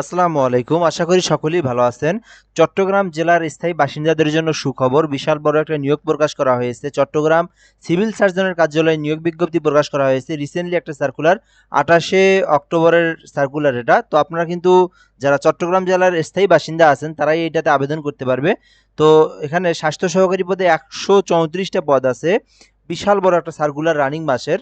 আসসালামু আলাইকুম। আশা করি সকলেই ভালো আছেন। চট্টগ্রাম জেলার স্থায়ী বাসিন্দাদের জন্য সুখবর, বিশাল বড় একটা নিয়োগ প্রকাশ করা হয়েছে। চট্টগ্রাম সিভিল সার্জনের কার্যালয়ে নিয়োগ বিজ্ঞপ্তি প্রকাশ করা হয়েছে। রিসেন্টলি একটা সার্কুলার, আঠাশে অক্টোবরের সার্কুলার এটা। তো আপনারা কিন্তু যারা চট্টগ্রাম জেলার স্থায়ী বাসিন্দা আছেন, তারাই এটাতে আবেদন করতে পারবে। তো এখানে স্বাস্থ্য সহকারী পদে একশো চৌত্রিশটা পদ আছে। বিশাল বড় একটা সার্কুলার রানিং মাসের।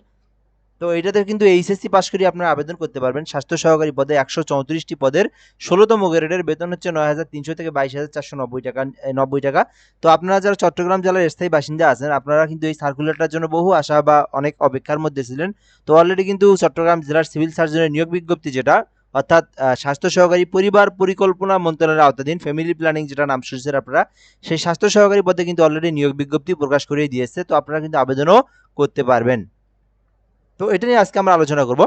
তো এটাতে কিন্তু এইচএসসি পাশ করে আপনারা আবেদন করতে পারবেন। স্বাস্থ্য সহকারী পদে একশো চৌত্রিশটি পদের ষোলোতম গ্রেডের বেতন হচ্ছে নয় হাজার তিনশো থেকে বাইশ হাজার চারশো নব্বই টাকা নব্বই টাকা। তো আপনারা যারা চট্টগ্রাম জেলার স্থায়ী বাসিন্দা আছেন, আপনারা কিন্তু এই সার্কুলারটার জন্য বহু আশা বা অনেক অপেক্ষার মধ্যে ছিলেন। তো অলরেডি কিন্তু চট্টগ্রাম জেলার সিভিল সার্জনের নিয়োগ বিজ্ঞপ্তি যেটা, অর্থাৎ স্বাস্থ্য সহকারী পরিবার পরিকল্পনা মন্ত্রণালয়ের আওতাধীন ফ্যামিলি প্ল্যানিং যেটা নাম শুনছেন আপনারা, সেই স্বাস্থ্য সহকারী পদে কিন্তু অলরেডি নিয়োগ বিজ্ঞপ্তি প্রকাশ করে দিয়েছে। তো আপনারা কিন্তু আবেদনও করতে পারবেন। তো এটা নিয়ে আজকে আমরা আলোচনা করব।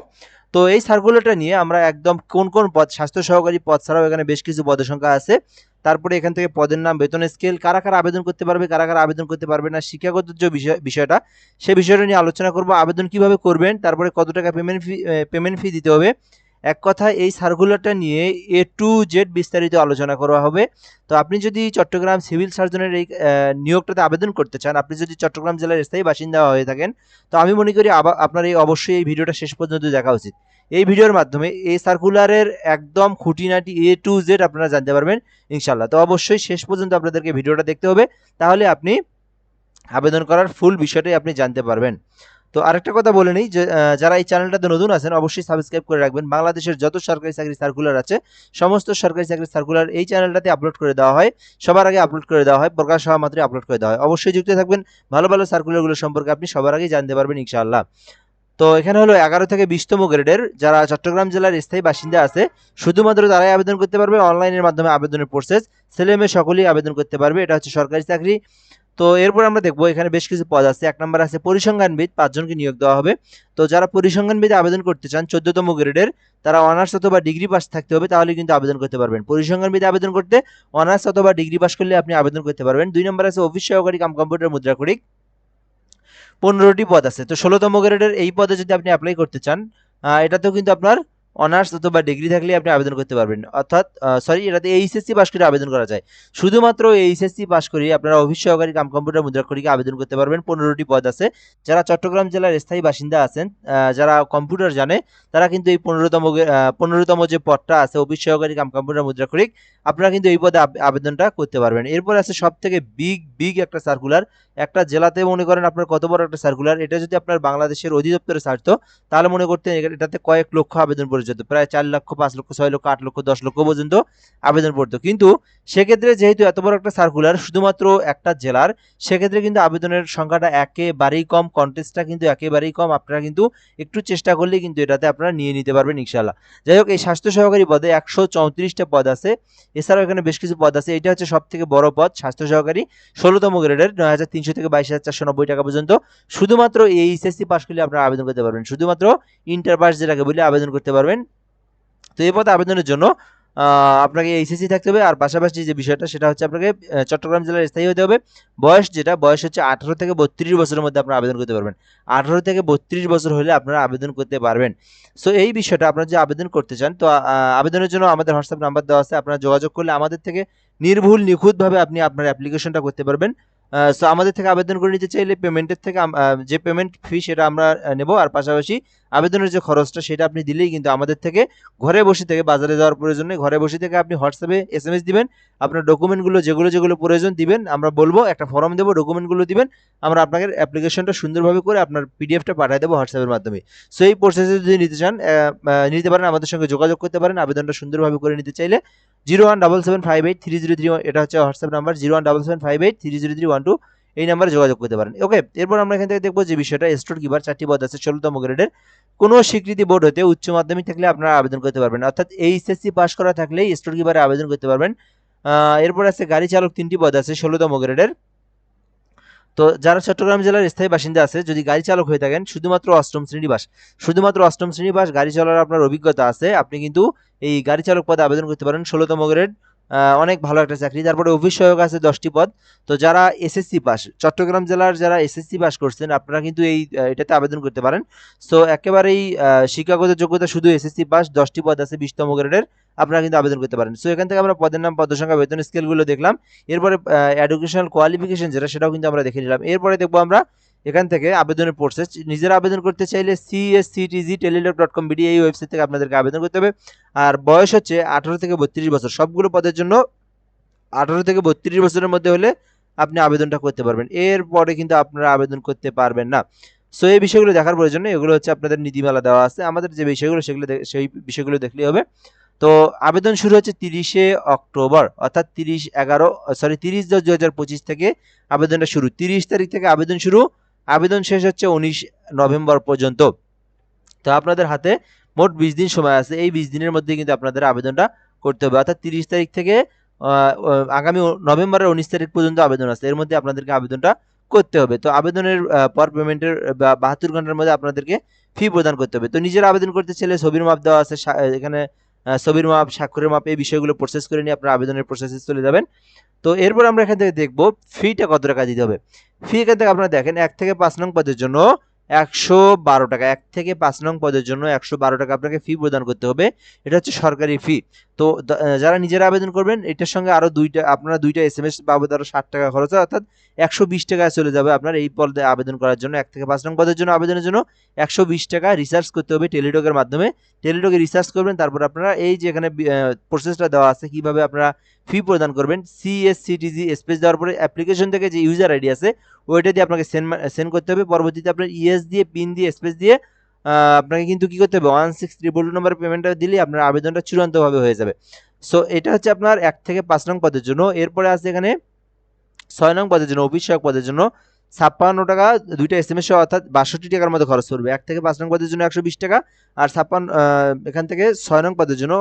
তো এই সার্কুলারটা নিয়ে আমরা একদম কোন কোন পদ, স্বাস্থ্য সহকারী পদ ছাড়াও এখানে বেশ কিছু পদের সংখ্যা আছে। তারপরে এখান থেকে পদের নাম, বেতন স্কেল কারা কারা আবেদন করতে পারবে, কারা কারা আবেদন করতে পারবে না, শিক্ষাগত যে বিষয়, বিষয়টা সেই বিষয়টা নিয়ে আলোচনা করব। আবেদন কীভাবে করবেন, তারপরে কত টাকা পেমেন্ট ফি পেমেন্ট ফি দিতে হবে এক কথায় এই সার্কুলারটা নিয়ে এ টু জেড বিস্তারিত আলোচনা করা হবে। তো আপনি যদি চট্টগ্রাম সিভিল সার্জনের এই নিয়োগটাতে আবেদন করতে চান, আপনি যদি চট্টগ্রাম জেলার স্থায়ী বাসিন্দা হয়ে থাকেন, তো আমি মনে করি আপনার এই অবশ্যই এই ভিডিওটা শেষ পর্যন্ত দেখা উচিত। এই ভিডিওর মাধ্যমে এই সার্কুলারের একদম খুঁটিনাটি এ টু জেড আপনারা জানতে পারবেন ইনশাল্লাহ তো অবশ্যই শেষ পর্যন্ত আপনাদেরকে ভিডিওটা দেখতে হবে, তাহলে আপনি আবেদন করার ফুল বিষয়টাই আপনি জানতে পারবেন। তো আরেকটা কথা বলে নিই যে যারা এই চ্যানেলটাতে নতুন আছেন, অবশ্যই সাবস্ক্রাইব করে রাখবেন। বাংলাদেশের যত সরকারি চাকরি সার্কুলার আছে, সমস্ত সরকারি চাকরি সার্কুলার এই চ্যানেলটাতে আপলোড করে দেওয়া হয়। সবার আগে আপলোড করে দেওয়া হয়, প্রকাশ হওয়া মাত্রই আপলোড করে দেওয়া হয়। অবশ্যই যুক্ত থাকবেন, ভালো ভালো সার্কুলারগুলো সম্পর্কে আপনি সবার আগেই জানতে পারবেন ইনশাআল্লাহ। তো এখানে হলো এগারো থেকে বিশতম গ্রেডের যারা চট্টগ্রাম জেলার স্থায়ী বাসিন্দা আছে, শুধুমাত্র তারাই আবেদন করতে পারবে, অনলাইনের মাধ্যমে আবেদনের প্রসেস ছেলে মেয়ে সকলেই আবেদন করতে পারবে। এটা হচ্ছে সরকারি চাকরি। তো এরপর আমরা দেখব, এখানে বেশ কিছু পদ আছে। এক নম্বর আছে পরিসংখ্যানবিদ, পাঁচজনকে নিয়োগ দেওয়া হবে। তো যারা পরিসংখ্যানবিদে আবেদন করতে চান, চোদ্দতম গ্রেডের, তারা অনার্স অথবা ডিগ্রি পাস থাকতে হবে, তাহলে কিন্তু আবেদন করতে পারবেন। পরিসংখ্যানবিদে আবেদন করতে অনার্স অথবা ডিগ্রি পাস করলে আপনি আবেদন করতে পারবেন। দুই নম্বর আছে অফিস সহকারী কাম কম্পিউটার মুদ্রাক্ষরিক। পনেরোটি পদ আছে। তো ষোলোতম গ্রেডের এই পদে যদি আপনি অ্যাপ্লাই করতে চান এটাতেও কিন্তু আপনার অনার্স অথবা ডিগ্রি থাকলে আপনি আবেদন করতে পারবেন। অর্থাৎ সরি এটাতে এইচএসসি পাস করে আবেদন করা যায়। শুধুমাত্র এইচএসসি পাস করে আপনারা অফিস সহকারী কাম কম্পিউটার মুদ্রাক্ষরিকে আবেদন করতে পারবেন। পনেরোটি পদ আছে। যারা চট্টগ্রাম জেলার স্থায়ী বাসিন্দা আছেন যারা কম্পিউটার জানে, তারা কিন্তু এই পনেরোতম পনেরোতম যে পদটা আছে অফিস সহকারী কাম কম্পিউটার মুদ্রাক্ষরিক আপনারা কিন্তু এই পদে আবেদনটা করতে পারবেন। এরপর আছে সব থেকে বিগ বিগ একটা সার্কুলার একটা জেলাতে মনে করেন আপনার কত বড় একটা সার্কুলার এটা যদি আপনার বাংলাদেশের অধিদপ্তরে ছাড়তো, তাহলে মনে করতেন এটাতে কয়েক লক্ষ আবেদন পড়ে যেত, প্রায় চার লক্ষ, পাঁচ লক্ষ, ছয় লক্ষ, আট লক্ষ, দশ লক্ষ পর্যন্ত আবেদন পড়তো। কিন্তু সেক্ষেত্রে যেহেতু এত বড় একটা সার্কুলার শুধুমাত্র একটা জেলার, সেক্ষেত্রে কিন্তু আবেদনের সংখ্যাটা একেবারেই কম কন্টেস্টটা কিন্তু একেবারেই কম। আপনারা কিন্তু একটু চেষ্টা করলে কিন্তু এটাতে আপনারা নিয়ে নিতে পারবেন ইনশাল্লাহ যাই হোক, এই স্বাস্থ্য সহকারী পদে একশো চৌত্রিশটা পদ আছে। এছাড়াও এখানে বেশ কিছু পদ আছে। এটা হচ্ছে সব থেকে বড় পদ, স্বাস্থ্য সহকারী। ষোলোতম গ্রেডের নয় হাজার তিনশো থেকে বাইশ হাজার চারশো নব্বই টাকা পর্যন্ত। শুধুমাত্র এই এইচএসসি পাস করলে আপনারা আবেদন করতে পারবেন। শুধুমাত্র ইন্টার পাস যেটাকে বলে, আবেদন করতে পারবেন। তো এই পদে আবেদনের জন্য আপনাকে এইচএসসি থাকতে হবে। আর পাশাপাশি যে বিষয়টা, সেটা হচ্ছে আপনাকে চট্টগ্রাম জেলার স্থায়ী হতে হবে। বয়স যেটা, বয়স হচ্ছে আঠারো থেকে বত্রিশ বছরের মধ্যে আপনারা আবেদন করতে পারবেন। আঠারো থেকে বত্রিশ বছর হলে আপনারা আবেদন করতে পারবেন। সো এই বিষয়টা আপনারা যে আবেদন করতে চান, তো আবেদনের জন্য আমাদের হোয়াটসঅ্যাপ নাম্বার দেওয়া আছে। আপনারা যোগাযোগ করলে আমাদের থেকে নির্ভুল, নিখুঁতভাবে আপনি আপনার অ্যাপ্লিকেশনটা করতে পারবেন। সো আমাদের থেকে আবেদন করে নিতে চাইলে পেমেন্টের থেকে যে পেমেন্ট ফি সেটা আমরা নেব। আর পাশাপাশি আবেদনের যে খরচটা সেটা আপনি দিলেই কিন্তু আমাদের থেকে ঘরে বসে থেকে বাজারে যাওয়ার প্রয়োজন নেই। ঘরে বসে থেকে আপনি হোয়াটসঅ্যাপে এস এম এস দিবেন, আপনার ডকুমেন্টগুলো যেগুলো যেগুলো প্রয়োজন দিবেন, আমরা বলব, একটা ফর্ম দেবো ডকুমেন্টগুলো দিবেন, আমরা আপনাকে অ্যাপ্লিকেশনটা সুন্দরভাবে করে আপনার পিডিএফটা পাঠিয়ে দেবো হোয়াটসঅ্যাপের মাধ্যমে। সো এই প্রসেসে যদি নিতে চান নিতে পারেন, আমাদের সঙ্গে যোগাযোগ করতে পারেন, আবেদনটা সুন্দরভাবে করে নিতে চাইলে zero one double seven five eight three zero three এটা হচ্ছে WhatsApp number zero one double seven five eight three zero three one two এই নাম্বারে যোগাযোগ করতে পারেন। ওকে এরপর আমরা এখান থেকে দেখব যে বিষয়টা স্টোর কিপার চারটি পদ আছে, ষোলোতম গ্রেডের। কোনো স্বীকৃতি বোর্ড হতে উচ্চ মাধ্যমিক থাকলে আপনারা আবেদন করতে পারবেন। অর্থাৎ এইচএসসি পাস করা থাকলেই স্টোর কিপারে আবেদন করতে পারবেন। এরপর আছে গাড়ি চালক তিনটি পদ আছে, ষোলোতম গ্রেডের। তো যারা চট্টগ্রাম জেলার স্থায়ী বাসিন্দা আছে, যদি গাড়ি চালক হয়ে থাকেন, শুধুমাত্র অষ্টম শ্রেণি বাস, শুধুমাত্র অষ্টম শ্রেণি বাস, গাড়ি চালানোর আপনার অভিজ্ঞতা আছে, আপনি কিন্তু এই গাড়ি চালক পদে আবেদন করতে পারেন ষোলোতম গ্রেড। অনেক ভালো একটা চাকরি। তারপরে অফিস সহায়ক আছে দশটি পদ। তো যারা এসএসসি পাস, চট্টগ্রাম জেলার যারা এসএসসি পাস করছেন, আপনারা কিন্তু এই এটাতে আবেদন করতে পারেন। সো একেবারেই শিক্ষাগত যোগ্যতা শুধু এসএসসি পাস, দশটি পদ আছে বিশতম গ্রেডের, আপনারা কিন্তু আবেদন করতে পারেন। সো এখান থেকে আমরা পদের নাম পদ সংখ্যা বেতন, স্কেলগুলো দেখলাম। এরপরে এডুকেশনাল কোয়ালিফিকেশন যেটা, সেটাও কিন্তু আমরা দেখে নিলাম। এরপরে দেখব আমরা এখান থেকে আবেদনের প্রসেস নিজেরা আবেদন করতে চাইলে CSCTG Teletalk dot com BD এই ওয়েবসাইট থেকে আপনাদেরকে আবেদন করতে হবে। আর বয়স হচ্ছে আঠারো থেকে বত্রিশ বছর, সবগুলো পদের জন্য আঠারো থেকে বত্রিশ বছরের মধ্যে হলে আপনি আবেদনটা করতে পারবেন। এরপরে কিন্তু আপনারা আবেদন করতে পারবেন না। সো এই বিষয়গুলো দেখার প্রয়োজন এগুলো হচ্ছে আপনাদের নীতিমালা দেওয়া আছে। আমাদের যে বিষয়গুলো, সেগুলো সেই বিষয়গুলো দেখলেই হবে। তো, আবেদন শুরু হচ্ছে তিরিশে অক্টোবর, অর্থাৎ তিরিশ এগারো সরি তিরিশ দশ দু হাজার পঁচিশ থেকে আবেদনটা শুরু। তিরিশ তারিখ থেকে আবেদন শুরু আবেদন শেষ হচ্ছে উনিশ নভেম্বর পর্যন্ত। তো আপনাদের হাতে মোট বিশ দিন সময় আছে। এই বিশ দিনের মধ্যে কিন্তু আপনাদের আবেদনটা করতে হবে। অর্থাৎ তিরিশ তারিখ থেকে আগামী নভেম্বরের উনিশ তারিখ পর্যন্ত আবেদন আছে। এর মধ্যে আপনাদেরকে আবেদনটা করতে হবে। তো আবেদনের পর পেমেন্টের বাহাত্তর ঘণ্টার মধ্যে আপনাদেরকে ফি প্রদান করতে হবে। তো নিজেরা আবেদন করতে চাইলে ছবির মাপ দেওয়া আছে এখানে ছবির মাপ, স্বাক্ষরের মাপ এই বিষয়গুলো প্রসেস করে নিয়ে আপনার আবেদনের প্রসেসে চলে যাবেন। তো এরপর আমরা এখান থেকে দেখব ফিটা কত টাকা দিতে হবে। ফি এখান থেকে আপনারা দেখেন, এক থেকে পাঁচ নং পদের জন্য একশো বারো টাকা। এক থেকে পাঁচ নং পদের জন্য একশো বারো টাকা আপনাকে ফি প্রদান করতে হবে। এটা হচ্ছে সরকারি ফি তো যারা নিজেরা আবেদন করবেন এটার সঙ্গে আরও দুইটা আপনারা দুইটা এস এম এস বাবদ আরও ষাট টাকা খরচ হয়, অর্থাৎ একশো বিশ টাকায় চলে যাবে আপনার এই পদে আবেদন করার জন্য। এক থেকে পাঁচ নং পদের জন্য আবেদনের জন্য একশো বিশ টাকা রিসার্চ করতে হবে টেলিটকের মাধ্যমে। টেলিটকে রিসার্চ করবেন তারপর আপনারা এই যে এখানে প্রসেসটা দেওয়া আছে কীভাবে আপনারা ফি প্রদান করবেন সিএসসিটিজি স্পেস দেওয়ার পরে অ্যাপ্লিকেশন থেকে যে ইউজার আইডি আছে ওইটা দিয়ে আপনাকে সেন্ড সেন্ড করতে হবে। পরবর্তীতে আপনার ইএস দিয়ে পিন দিয়ে স্পেস দিয়ে আপনাকে কিন্তু কী করতে হবে? One six triple two number পেমেন্টটা দিলে আপনার আবেদনটা চূড়ান্তভাবে হয়ে যাবে। সো এটা হচ্ছে আপনার এক থেকে পাঁচ নং পদের জন্য। এরপরে আছে এখানে ছয় নং পদের জন্য, অভিষেক পদের জন্য। ছাপ্পান্ন টাকা দুইটা এস এম এস অর্থাৎ বাষট্টি টাকার মধ্যে খরচ পড়বে। এক থেকে পাঁচ নং পদের জন্য একশো বিশ টাকা আর ছাপ্পান্ন এখান থেকে ছয় নং পদের জন্য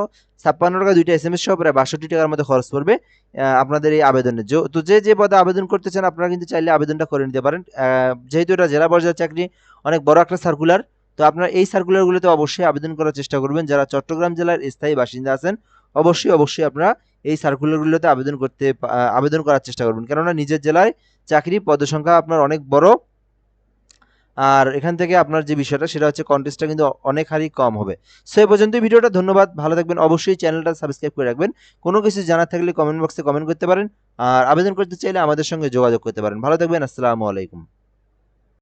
ছাপ্পান্ন টাকা দুইটা এস এম এস সহ প্রায় বাষট্টি টাকার মধ্যে খরচ পড়বে আপনাদের এই আবেদনের তো যে যে পদে আবেদন করতে চান আপনারা কিন্তু চাইলে আবেদনটা করে নিতে পারেন। যেহেতু এটা জেলা পর্যায়ের চাকরি, অনেক বড় একটা সার্কুলার তো আপনারা এই সার্কুলারগুলোতে অবশ্যই আবেদন করার চেষ্টা করবেন। যারা চট্টগ্রাম জেলার স্থায়ী বাসিন্দা আছেন, অবশ্যই অবশ্যই আপনারা এই সার্কুলারগুলোতে আবেদন করতে আবেদন করার চেষ্টা করবেন। কেননা নিজের জেলায় চাকরি পদসংখ্যা আপনার অনেক বড়। আর এখান থেকে আপনার যে বিষয়টা, সেটা হচ্ছে কন্টেস্টটা কিন্তু অনেক হারই কম হবে। সো, এই পর্যন্ত ভিডিওটা। ধন্যবাদ। ভালো থাকবেন। অবশ্যই চ্যানেলটা সাবস্ক্রাইব করে রাখবেন। কোনো কিছু জানার থাকলে কমেন্ট বক্সে কমেন্ট করতে পারেন। আর আবেদন করতে চাইলে আমাদের সঙ্গে যোগাযোগ করতে পারেন। ভালো থাকবেন। আসসালামু আলাইকুম।